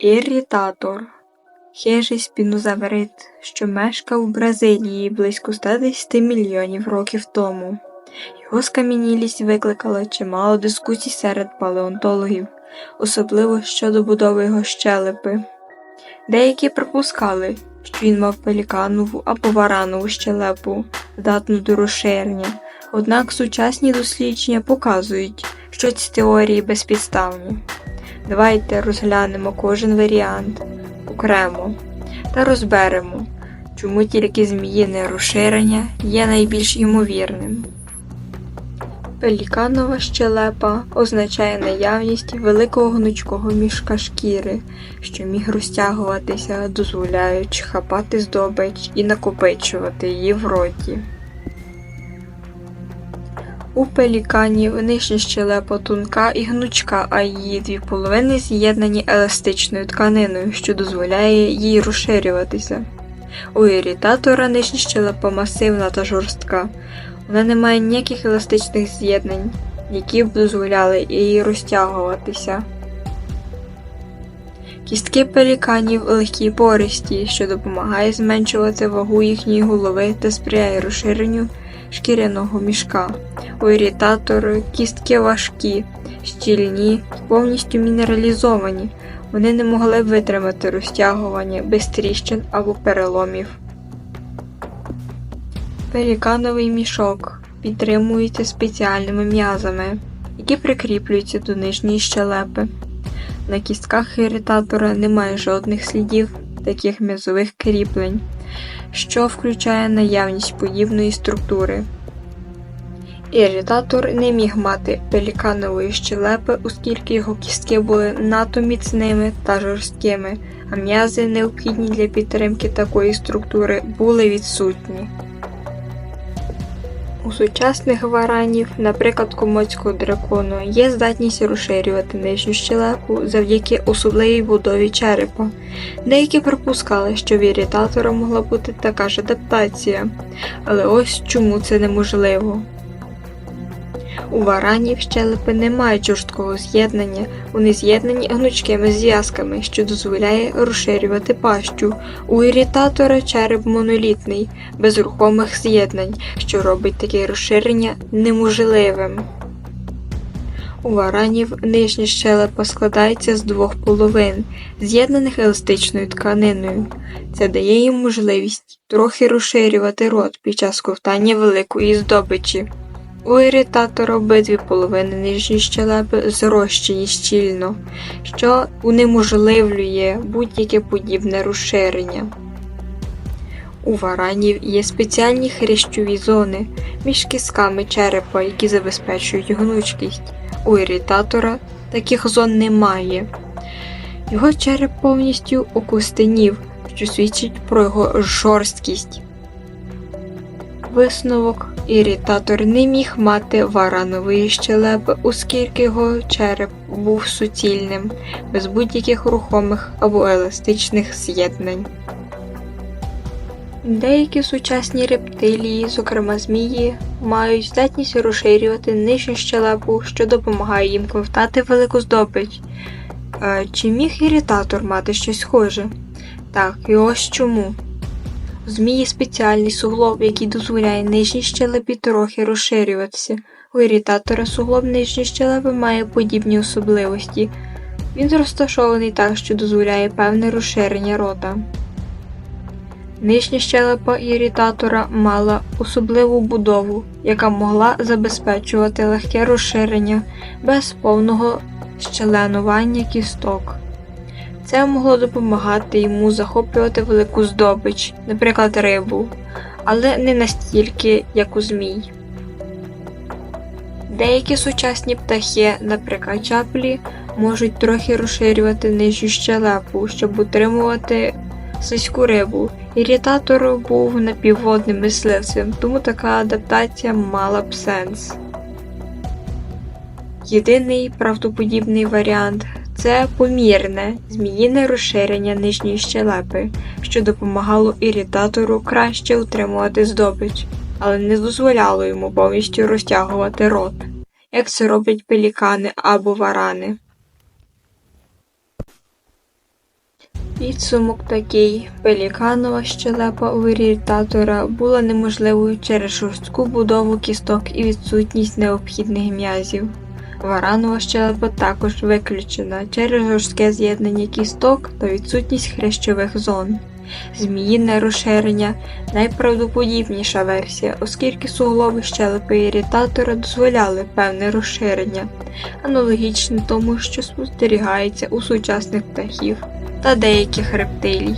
Іррітатор хижий спінозаврид, що мешкав у Бразилії близько 110 мільйонів років тому. Його скам'янілість викликала чимало дискусій серед палеонтологів, особливо щодо будови його щелепи. Деякі припускали, що він мав пеліканову або варанову щелепу, здатну до розширення, однак сучасні дослідження показують, що ці теорії безпідставні. Давайте розглянемо кожен варіант окремо та розберемо, чому тільки зміїне розширення є найбільш ймовірним. Пеліканова щелепа означає наявність великого гнучкого мішка шкіри, що міг розтягуватися, дозволяючи хапати здобич і накопичувати її в роті. У пеліканів нижня щелепа тонка і гнучка, а її дві половини з'єднані еластичною тканиною, що дозволяє їй розширюватися. У іритатора нижня щелепа масивна та жорстка. Вона не має ніяких еластичних з'єднань, які б дозволяли їй розтягуватися. Кістки пеліканів легкі пористі, що допомагає зменшувати вагу їхньої голови та сприяє розширенню шкіряного мішка. У іритатора кістки важкі, щільні повністю мінералізовані. Вони не могли б витримати розтягування без тріщин або переломів. Пелікановий мішок підтримується спеціальними м'язами, які прикріплюються до нижньої щелепи. На кістках іритатора немає жодних слідів таких м'язових кріплень, що включає наявність подібної структури. Іритатор не міг мати пеліканової щелепи, оскільки його кістки були надто міцними та жорсткими, а м'язи, необхідні для підтримки такої структури, були відсутні. У сучасних варанів, наприклад, комоцького дракону, є здатність розширювати нижню щелепу завдяки особливій будові черепа. Деякі припускали, що в іритатора могла бути така ж адаптація, але ось чому це неможливо. У варанів щелепи не мають жорсткого з'єднання, вони з'єднані гнучкими зв'язками, що дозволяє розширювати пащу. У іритатора череп монолітний, без рухомих з'єднань, що робить таке розширення неможливим. У варанів нижня щелепа складається з двох половин, з'єднаних еластичною тканиною. Це дає їм можливість трохи розширювати рот під час ковтання великої здобичі. У іритатора обидві половини нижньої щелепи зрощені щільно, що унеможливлює будь-яке подібне розширення. У варанів є спеціальні хрящові зони між кісками черепа, які забезпечують гнучкість. У іритатора таких зон немає. Його череп повністю окостенів, що свідчить про його жорсткість. Висновок іритатор не міг мати варанової щелепи, оскільки його череп був суцільним, без будь-яких рухомих або еластичних з'єднань. Деякі сучасні рептилії, зокрема змії, мають здатність розширювати нижню щелепу, що допомагає їм ковтати велику здобич. Е, Чи міг іритатор мати щось схоже? Так, і ось чому. У змії спеціальний суглоб, який дозволяє нижній щелепі трохи розширюватися. У іритатора суглоб нижньої щелепи має подібні особливості. Він розташований так, що дозволяє певне розширення рота. Нижня щелепа іритатора мала особливу будову, яка могла забезпечувати легке розширення без повного щеленування кісток. Це могло допомагати йому захоплювати велику здобич, наприклад, рибу, але не настільки, як у змій. Деякі сучасні птахи, наприклад, чаплі, можуть трохи розширювати нижню щелепу, щоб утримувати слизьку рибу. Іритатор був напівводним мисливцем, тому така адаптація мала б сенс. Єдиний правдоподібний варіант це помірне зміїне розширення нижньої щелепи, що допомагало іритатору краще утримувати здобич, але не дозволяло йому повністю розтягувати рот, як це роблять пелікани або варани. Підсумок такий: пеліканова щелепа у вірітатора була неможливою через жорстку будову кісток і відсутність необхідних м'язів. Варанова щелепа також виключена через жорстке з'єднання кісток та відсутність хрящових зон. Зміїне розширення найправдоподібніша версія, оскільки суглоби щелепи іритатора дозволяли певне розширення, аналогічне тому, що спостерігається у сучасних птахів та деяких рептилій.